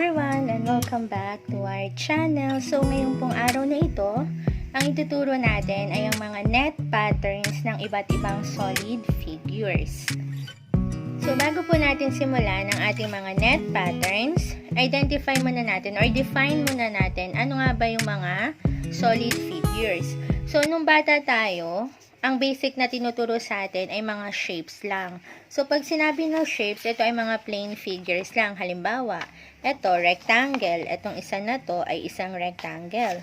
everyone and welcome back to our channel. So ngayong pong araw na ito, ang ituturo natin ay ang mga net patterns ng iba't ibang solid figures. So bago po natin simulan ang ating mga net patterns, identify muna natin or define muna natin ano nga ba yung mga solid figures. So nung bata tayo, ang basic na tinuturo sa atin ay mga shapes lang. So, pag sinabi ng shapes, ito ay mga plain figures lang. Halimbawa, ito, rectangle. Itong isa na to ay isang rectangle.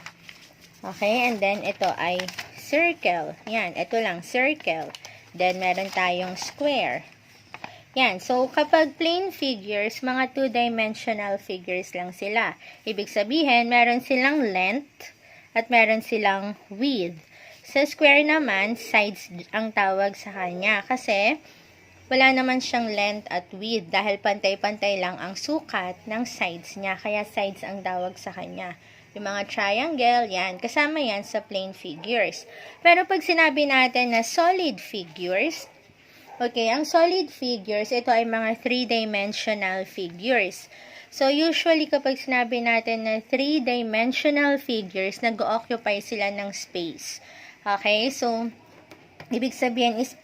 Okay, and then ito ay circle. Yan, ito lang, circle. Then, meron tayong square. Yan, so kapag plain figures, mga two-dimensional figures lang sila. Ibig sabihin, meron silang length at meron silang width. Sa square naman, sides ang tawag sa kanya kasi wala naman siyang length at width dahil pantay-pantay lang ang sukat ng sides niya. Kaya sides ang tawag sa kanya. Yung mga triangle, yan. Kasama yan sa plain figures. Pero pag sinabi natin na solid figures, okay, ang solid figures, ito ay mga three-dimensional figures. So, usually kapag sinabi natin na three-dimensional figures, nag-occupy sila ng space. Okay, so, ibig sabihin is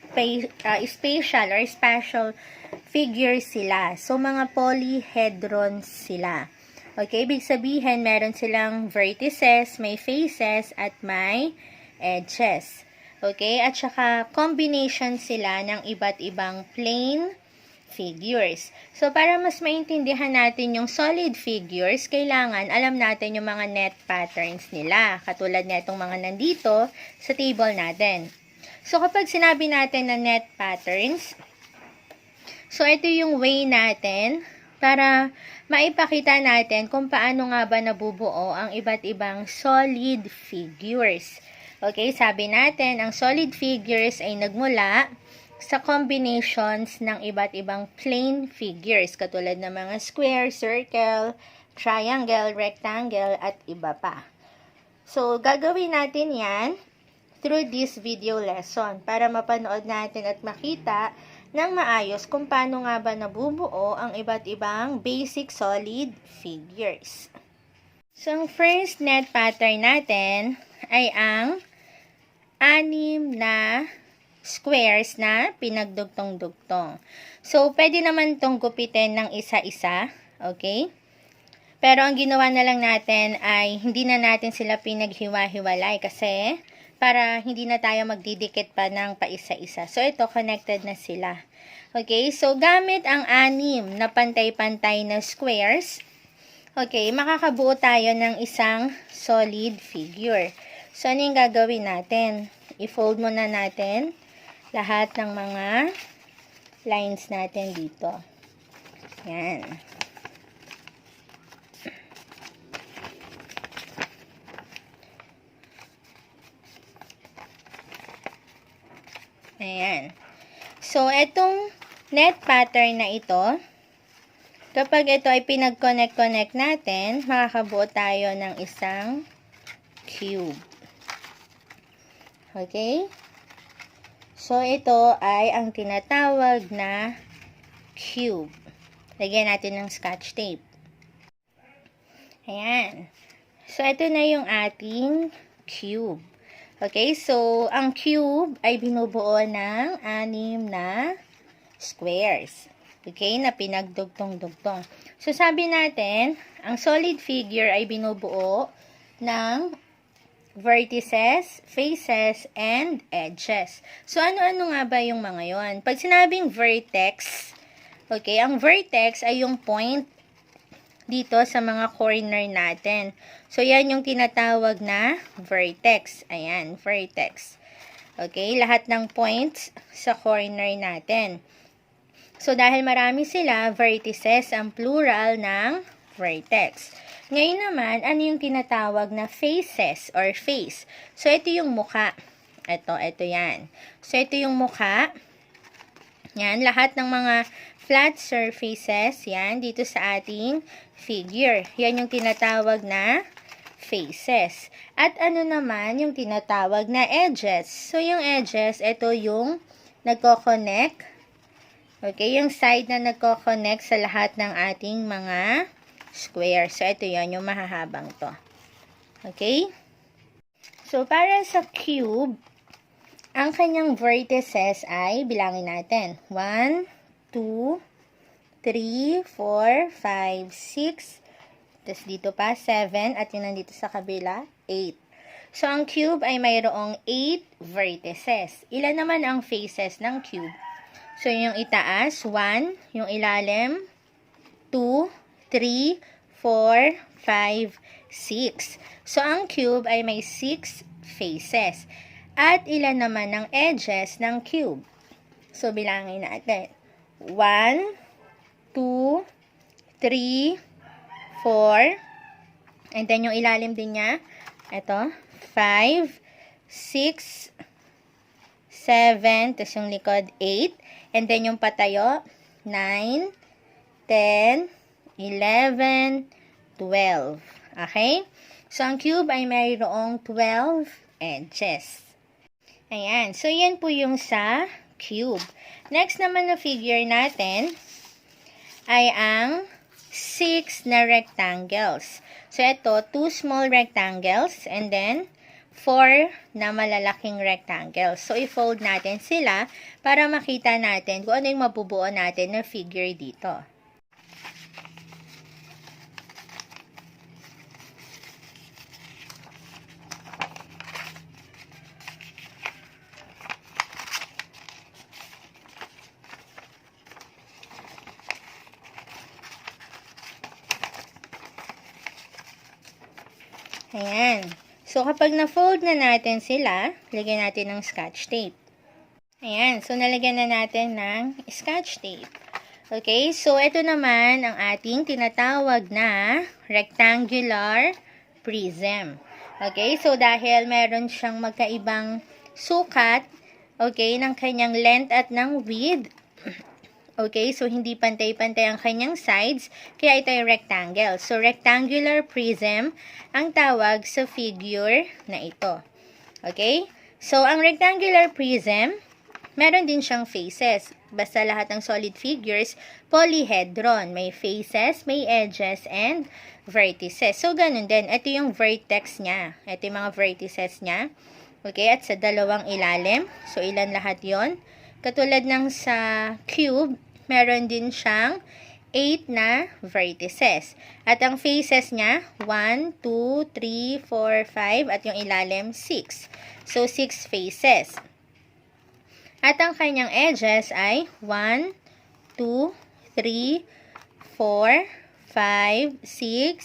uh, spatial or spatial figures sila. So, mga polyhedrons sila. Okay, ibig sabihin, meron silang vertices, may faces, at may edges. Okay, at saka combination sila ng iba't ibang plane figures. So, para mas maintindihan natin yung solid figures, kailangan alam natin yung mga net patterns nila. Katulad na mga nandito sa table natin. So, kapag sinabi natin na net patterns, so ito yung way natin para maipakita natin kung paano nga ba nabubuo ang iba't ibang solid figures. Okay, sabi natin, ang solid figures ay nagmula sa combinations ng iba't ibang plane figures katulad ng mga square, circle, triangle, rectangle, at iba pa. So, gagawin natin yan through this video lesson para mapanood natin at makita ng maayos kung paano nga ba nabubuo ang iba't ibang basic solid figures. So, ang first net pattern natin ay ang anim na squares na pinagdugtong-dugtong. So, pwede naman itong gupitin ng isa-isa. Okay? Pero ang ginawa na lang natin ay hindi na natin sila pinaghiwa-hiwalay kasi para hindi na tayo magdidikit pa ng paisa-isa. So, ito, connected na sila. Okay? So, gamit ang anim na pantay-pantay na squares, okay, makakabuo tayo ng isang solid figure. So, ano yung gagawin natin? I-fold muna natin lahat ng mga lines natin dito. Yan. Ayan. So, itong net pattern na ito, kapag ito ay pinag-connect-connect natin, makakabuo tayo ng isang cube. Okay? So, ito ay ang tinatawag na cube. Lagyan natin ng scotch tape. Ayan. So, ito na yung ating cube. Okay, so, ang cube ay binubuo ng anim na squares. Okay, na pinagdugtong-dugtong. So, sabi natin, ang solid figure ay binubuo ng vertices, faces, and edges. So, ano-ano nga ba yung mga yon? Pag sinabing vertex, okay, ang vertex ay yung point dito sa mga corner natin. So, yan yung tinatawag na vertex. Ayan, vertex. Okay, lahat ng points sa corner natin. So, dahil marami sila, vertices ang plural ng vertex. Ngayon naman, ano yung tinatawag na faces or face? So, ito yung muka. Ito, ito yan. So, ito yung muka. Yan, lahat ng mga flat surfaces, yan, dito sa ating figure. Yan yung tinatawag na faces. At ano naman yung tinatawag na edges? So, yung edges, ito yung nagko-connect. Okay, yung side na nagko-connect sa lahat ng ating mga square. So, ito yon yung mahahabang to. Okay? So, para sa cube, ang kanyang vertices ay, bilangin natin, 1, 2, 3, 4, 5, 6, tapos dito pa, 7, at yun nandito sa kabila, 8. So, ang cube ay mayroong 8 vertices. Ilan naman ang faces ng cube? So, yung itaas, 1, yung ilalim, 2, 3, 4, 5, 6. So, ang cube ay may 6 faces. At ilan naman ang edges ng cube? So, bilangin natin. 1, 2, 3, 4, and then yung ilalim din niya, ito, 5, 6, 7, tapos yung likod, 8, and then yung patayo, 9, 10, 11, 12. Okay? So, ang cube ay mayroong 12 edges. Ayan. So, yan po yung sa cube. Next naman na figure natin ay ang 6 na rectangles. So, ito, 2 small rectangles and then 4 na malalaking rectangles. So, i-fold natin sila para makita natin kung ano yung mabubuo natin na figure dito. Ayan. So, kapag na-fold na natin sila, lagyan natin ng scotch tape. Ayan. So, nalagyan na natin ng scotch tape. Okay. So, ito naman ang ating tinatawag na rectangular prism. Okay. So, dahil meron siyang magkaibang sukat, okay, ng kanyang length at ng width, Okay, so hindi pantay-pantay ang kanyang sides, kaya ito ay rectangle. So, rectangular prism ang tawag sa figure na ito. Okay? So, ang rectangular prism, meron din siyang faces. Basta lahat ng solid figures, polyhedron. May faces, may edges, and vertices. So, ganun din. Ito yung vertex niya. Ito yung mga vertices niya. Okay, at sa dalawang ilalim. So, ilan lahat yon Katulad ng sa cube, meron din siyang 8 na vertices. At ang faces niya, 1, 2, 3, 4, 5, at yung ilalim, 6. So, 6 faces. At ang kanyang edges ay 1, 2, 3, 4, 5, 6,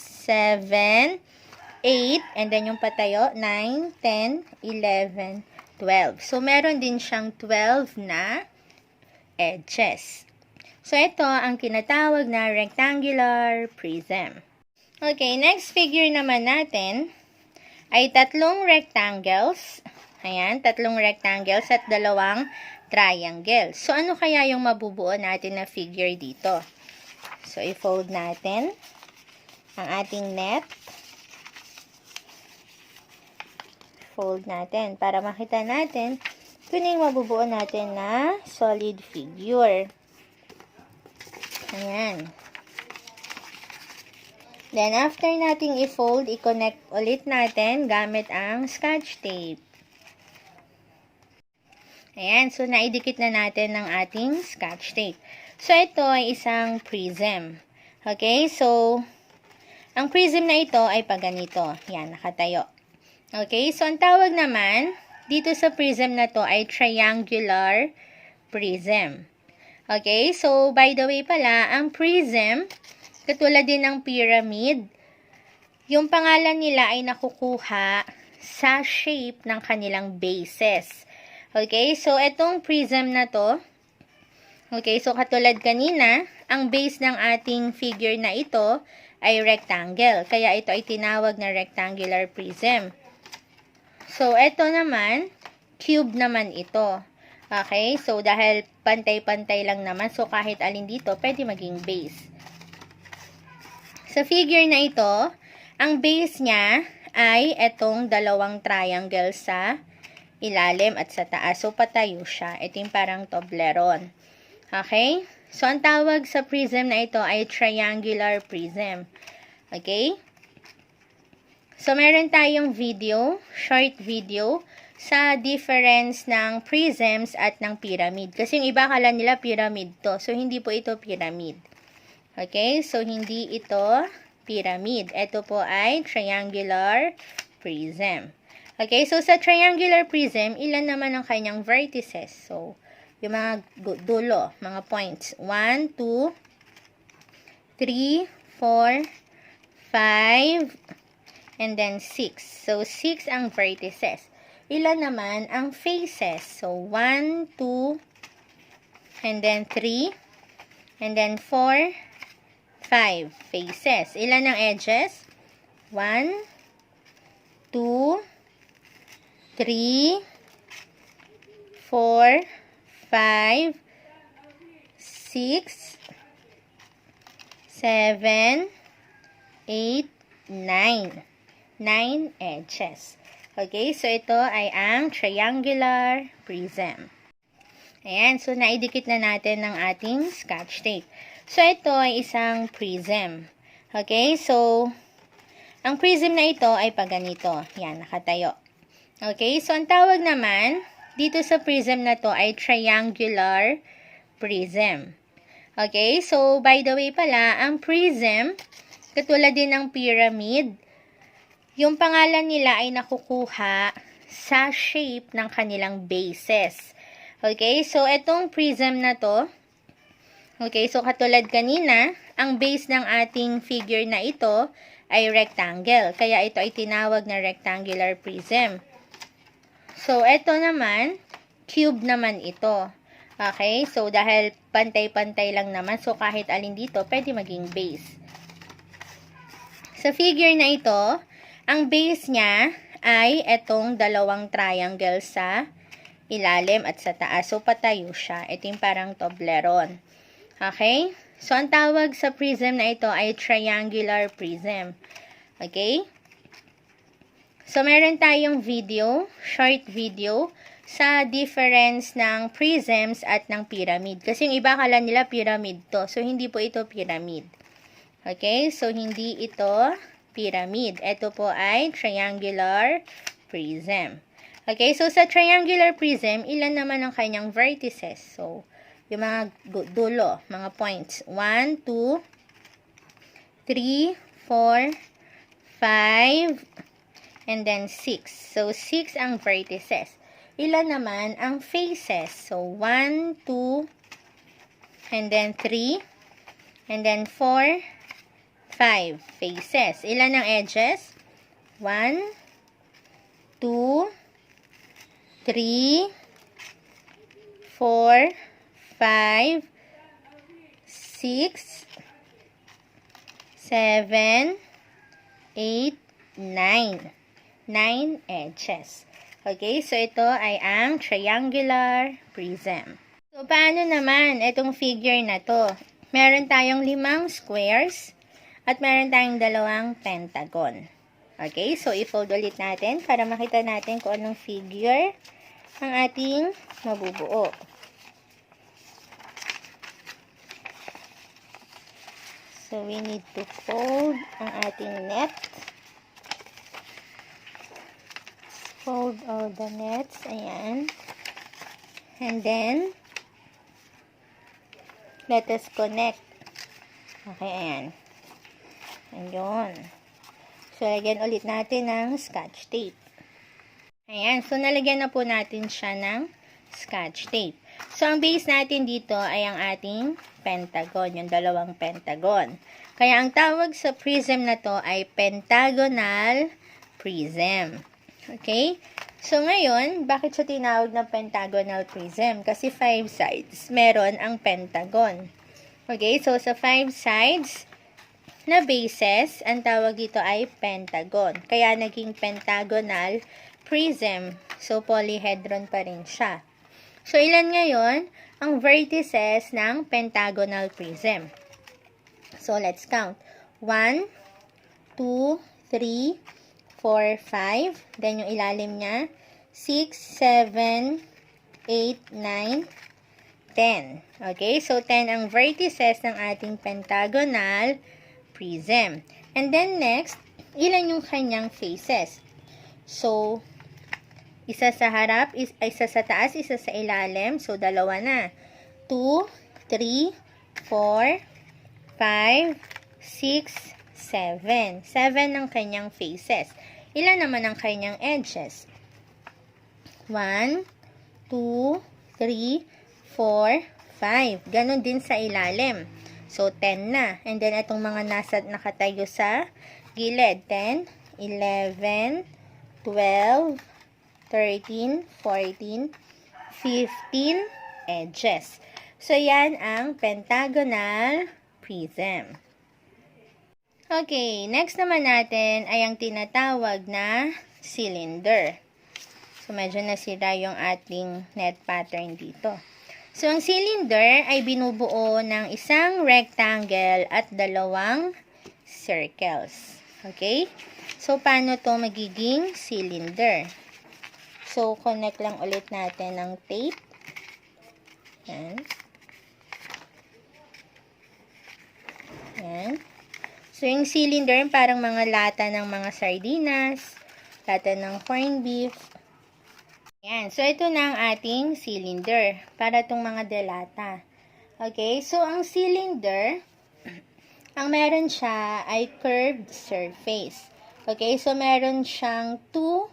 7, 8, and then yung patayo, 9, 10, 11, 12. So, meron din siyang 12 na edges. So, ito ang tinatawag na rectangular prism. Okay, next figure naman natin ay tatlong rectangles. Ayan, tatlong rectangles at dalawang triangle. So, ano kaya yung mabubuo natin na figure dito? So, i-fold natin ang ating net. Fold natin para makita natin kung ano yung mabubuo natin na solid figure. Ayan. Then, after nating i-fold, i-connect ulit natin gamit ang scotch tape. Ayan. So, naidikit na natin ng ating scotch tape. So, ito ay isang prism. Okay? So, ang prism na ito ay pag ganito. Yan, nakatayo. Okay, so ang tawag naman dito sa prism na to ay triangular prism. Okay, so by the way pala, ang prism, katulad din ng pyramid, yung pangalan nila ay nakukuha sa shape ng kanilang bases. Okay, so itong prism na to, okay, so katulad kanina, ang base ng ating figure na ito ay rectangle. Kaya ito ay tinawag na rectangular prism. So, ito naman, cube naman ito. Okay? So, dahil pantay-pantay lang naman, so kahit alin dito, pwede maging base. Sa figure na ito, ang base niya ay itong dalawang triangle sa ilalim at sa taas. So, patayo siya. Ito yung parang tobleron. Okay? So, ang tawag sa prism na ito ay triangular prism. Okay? So, meron tayong video, short video, sa difference ng prisms at ng pyramid. Kasi yung iba kala nila pyramid to. So, hindi po ito pyramid. Okay? So, hindi ito pyramid. Ito po ay triangular prism. Okay? So, sa triangular prism, ilan naman ang kanyang vertices? So, yung mga dulo, mga points. 1, 2, 3, 4, 5, and then 6. So, 6 ang vertices. Ilan naman ang faces? So, 1, 2, and then 3, and then 4, 5 faces. Ilan ang edges? 1, 2, 3, 4, 5, 6, 7, 8, 9. 9 edges. Okay, so ito ay ang triangular prism. Ayan, so naidikit na natin ng ating scotch tape. So ito ay isang prism. Okay, so ang prism na ito ay pag ganito. Yan, nakatayo. Okay, so ang tawag naman dito sa prism na to ay triangular prism. Okay, so by the way pala, ang prism, katulad din ng pyramid, yung pangalan nila ay nakukuha sa shape ng kanilang bases. Okay, so itong prism na to, okay, so katulad kanina, ang base ng ating figure na ito ay rectangle. Kaya ito ay tinawag na rectangular prism. So, ito naman, cube naman ito. Okay, so dahil pantay-pantay lang naman, so kahit alin dito, pwede maging base. Sa figure na ito, ang base niya ay itong dalawang triangle sa ilalim at sa taas. So, patayo siya. Ito parang toblerone. Okay? So, ang tawag sa prism na ito ay triangular prism. Okay? So, meron tayong video, short video, sa difference ng prisms at ng pyramid. Kasi yung iba kala nila pyramid to. So, hindi po ito pyramid. Okay? So, hindi ito pyramid. Ito po ay triangular prism. Okay? So, sa triangular prism, ilan naman ang kanyang vertices? So, yung mga dulo, mga points. 1, 2, 3, 4, 5, and then 6. So, 6 ang vertices. Ilan naman ang faces? So, 1, 2, and then 3, and then 4, 5 faces. Ilan ang edges? 1, 2, 3, 4, 5, 6, 7, 8, 9. 9 edges. Okay, so ito ay ang triangular prism. So, paano naman itong figure na to? Meron tayong limang squares at meron tayong dalawang pentagon. Okay, so i-fold ulit natin para makita natin kung anong figure ang ating mabubuo. So, we need to fold ang ating net. Fold all the nets. Ayan. And then, let us connect. Okay, ayan. Ayun. So, lagyan ulit natin ng scotch tape. Ayan. So, nalagyan na po natin siya ng scotch tape. So, ang base natin dito ay ang ating pentagon, yung dalawang pentagon. Kaya, ang tawag sa prism na to ay pentagonal prism. Okay? So, ngayon, bakit siya tinawag na pentagonal prism? Kasi five sides, meron ang pentagon. Okay? So, sa five sides na bases, ang tawag dito ay pentagon. Kaya, naging pentagonal prism. So, polyhedron pa rin siya. So, ilan ngayon ang vertices ng pentagonal prism? So, let's count. 1, 2, 3, 4, 5. Then, yung ilalim niya, 6, 7, 8, 9, 10. Okay? So, 10 ang vertices ng ating pentagonal prism. And then next, ilan yung kanyang faces? So, isa sa harap, is, isa sa taas, isa sa ilalim. So, dalawa na. 2, 3, 4, 5, 6, 7. 7 ang kanyang faces. Ilan naman ang kanyang edges? 1, 2, 3, 4, 5. Ganon din sa ilalim. So, 10 na. And then, itong mga nasa nakatayo sa gilid. 10, 11, 12, 13, 14, 15 edges. So, yan ang pentagonal prism. Okay, next naman natin ay ang tinatawag na cylinder. So, medyo nasira yung ating net pattern dito. So, ang cylinder ay binubuo ng isang rectangle at dalawang circles. Okay? So, paano to magiging cylinder? So, connect lang ulit natin ng tape. Yan. Yan. So, yung cylinder, parang mga lata ng mga sardinas, lata ng corned beef. Yan. So, ito na ang ating cylinder para itong mga delata. Okay. So, ang cylinder, ang meron siya ay curved surface. Okay. So, meron siyang two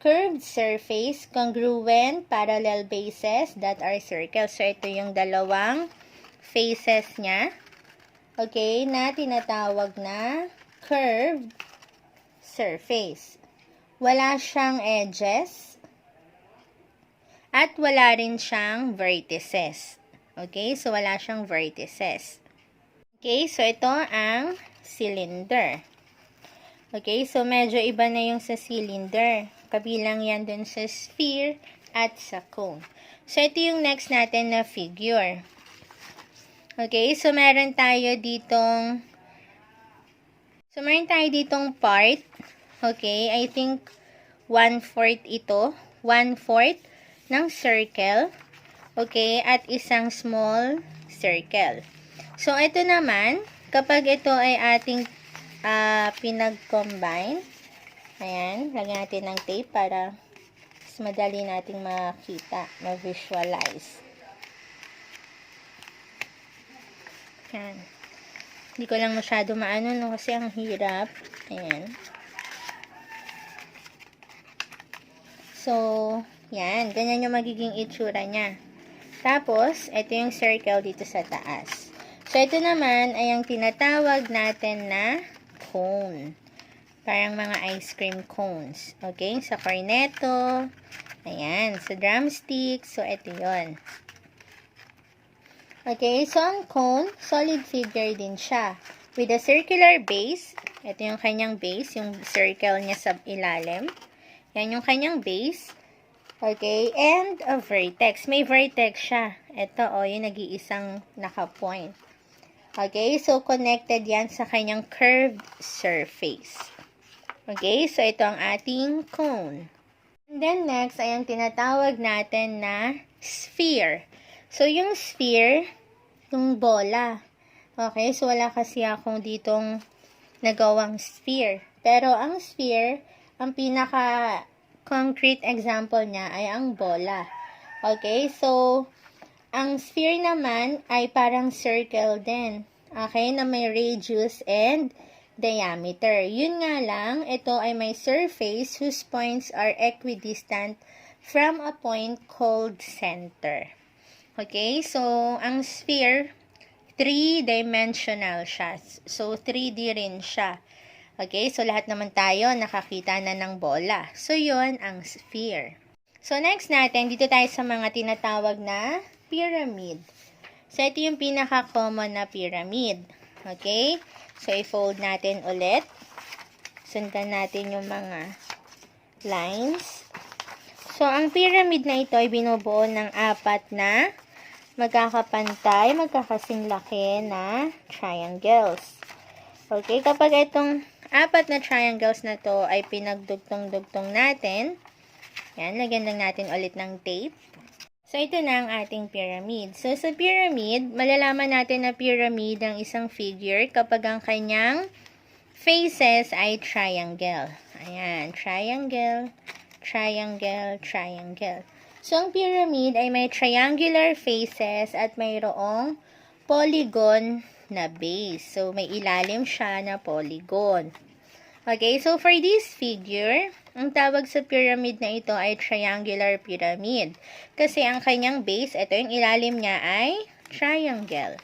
curved surface, congruent, parallel bases that are circles. So, ito yung dalawang faces niya. Okay, na tinatawag na curved surface. Wala siyang edges at wala rin siyang vertices. Okay, so wala siyang vertices. Okay, so ito ang cylinder. Okay, so medyo iba na yung sa cylinder. Kabilang yan dun sa sphere at sa cone. So ito yung next natin na figure. Okay, so meron tayo ditong So meron tayo ditong part. Okay, I think one-fourth ito. One-fourth ng circle. Okay, at isang small circle. So ito naman, kapag ito ay ating uh, pinag-combine, ayan, lagyan natin ng tape para mas madali nating makita, ma-visualize. Yan. Hindi ko lang masyado maano, no, kasi ang hirap. Ayan. So, yan. Ganyan yung magiging itsura niya. Tapos, ito yung circle dito sa taas. So, ito naman ay ang tinatawag natin na cone. Parang mga ice cream cones. Okay? Sa cornetto. Ayan. Sa drumstick. So, ito yon Okay, so ang cone, solid figure din siya. With a circular base, ito yung kanyang base, yung circle niya sa ilalim. Yan yung kanyang base. Okay, and a vertex. May vertex siya. Ito, o, oh, yung nag-iisang naka-point. Okay, so connected yan sa kanyang curved surface. Okay, so ito ang ating cone. And then next ay ang tinatawag natin na sphere. So, yung sphere, yung bola. Okay, so wala kasi akong ditong nagawang sphere. Pero ang sphere, ang pinaka concrete example niya ay ang bola. Okay, so ang sphere naman ay parang circle din. Okay, na may radius and diameter. Yun nga lang, ito ay may surface whose points are equidistant from a point called center. Okay, so ang sphere, 3-dimensional siya. So, 3D rin siya. Okay, so lahat naman tayo nakakita na ng bola. So, yon ang sphere. So, next natin, dito tayo sa mga tinatawag na pyramid. So, ito yung pinaka-common na pyramid. Okay, so i-fold natin ulit. Sundan natin yung mga lines. So, ang pyramid na ito ay binubuo ng apat na magkakapantay, magkakasing laki na triangles. Okay, kapag itong apat na triangles na to ay pinagdugtong-dugtong natin, yan, lagyan lang natin ulit ng tape. So, ito na ang ating pyramid. So, sa pyramid, malalaman natin na pyramid ang isang figure kapag ang kanyang faces ay triangle. Ayan, triangle, triangle, triangle. So, ang pyramid ay may triangular faces at mayroong polygon na base. So, may ilalim siya na polygon. Okay, so for this figure, ang tawag sa pyramid na ito ay triangular pyramid. Kasi ang kanyang base, ito yung ilalim niya ay triangle.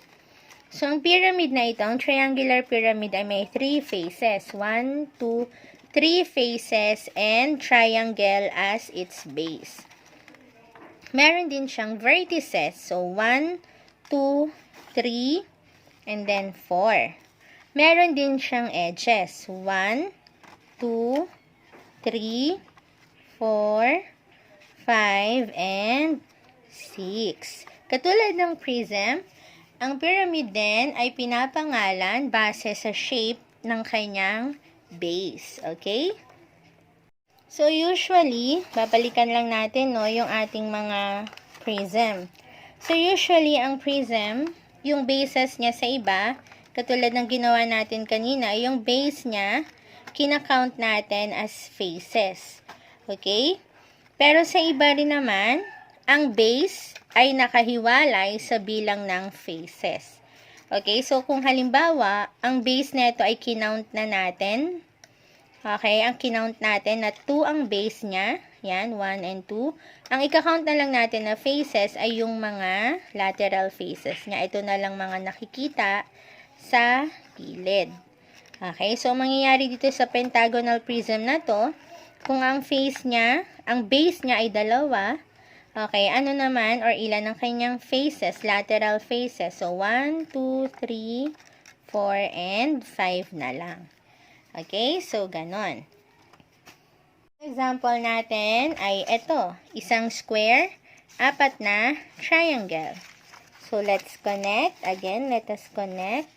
So, ang pyramid na ito, ang triangular pyramid ay may three faces. One, two, three faces and triangle as its base. Meron din siyang vertices. So, one, two, three, and then four. Meron din siyang edges. 1, 2, 3, 4, 5, and 6. Katulad ng prism, ang pyramid din ay pinapangalan base sa shape ng kanyang base. Okay? So, usually, babalikan lang natin no, yung ating mga prism. So, usually, ang prism, yung bases niya sa iba, katulad ng ginawa natin kanina, yung base niya, kinakount natin as faces. Okay? Pero sa iba rin naman, ang base ay nakahiwalay sa bilang ng faces. Okay? So, kung halimbawa, ang base nito ay kinount na natin. Okay? Ang kinount natin na 2 ang base niya. Yan, 1 and 2. Ang ika-count na lang natin na faces ay yung mga lateral faces niya. Ito na lang mga nakikita sa gilid. Okay, so mangyayari dito sa pentagonal prism na to, kung ang face niya, ang base niya ay dalawa, okay, ano naman or ilan ang kanyang faces, lateral faces. So, 1, 2, 3, 4, and 5 na lang. Okay, so ganon. Example natin ay ito, isang square, apat na triangle. So, let's connect. Again, let us connect.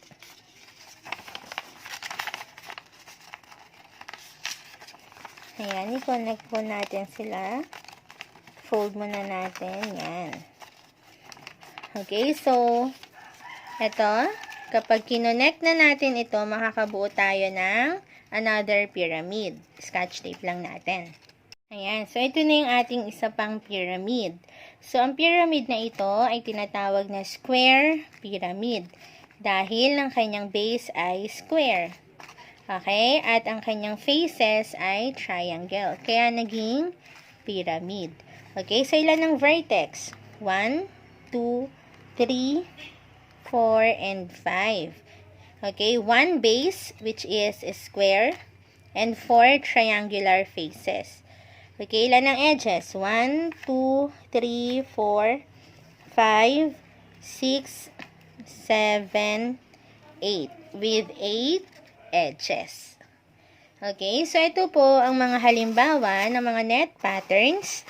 Ayan, i-connect po natin sila. Fold muna natin. Yan. Okay, so, ito, kapag kinonect na natin ito, makakabuo tayo ng another pyramid. Scotch tape lang natin. Ayan, so ito na yung ating isa pang pyramid. So, ang pyramid na ito ay tinatawag na square pyramid dahil ang kanyang base ay square. Okay? At ang kanyang faces ay triangle. Kaya naging pyramid. Okay? So, ilan ang vertex? 1, 2, 3, 4, and 5. Okay? One base, which is a square, and four triangular faces. Okay? Ilan ang edges? 1, 2, 3, 4, 5, 6, 7, 8. With 8 edges. Okay, so ito po ang mga halimbawa ng mga net patterns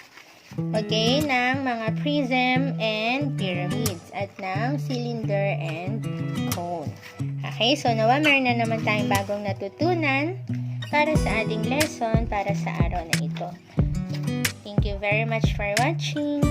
okay, ng mga prism and pyramids at ng cylinder and cone. Okay, so nawa meron na naman tayong bagong natutunan para sa ating lesson para sa araw na ito. Thank you very much for watching.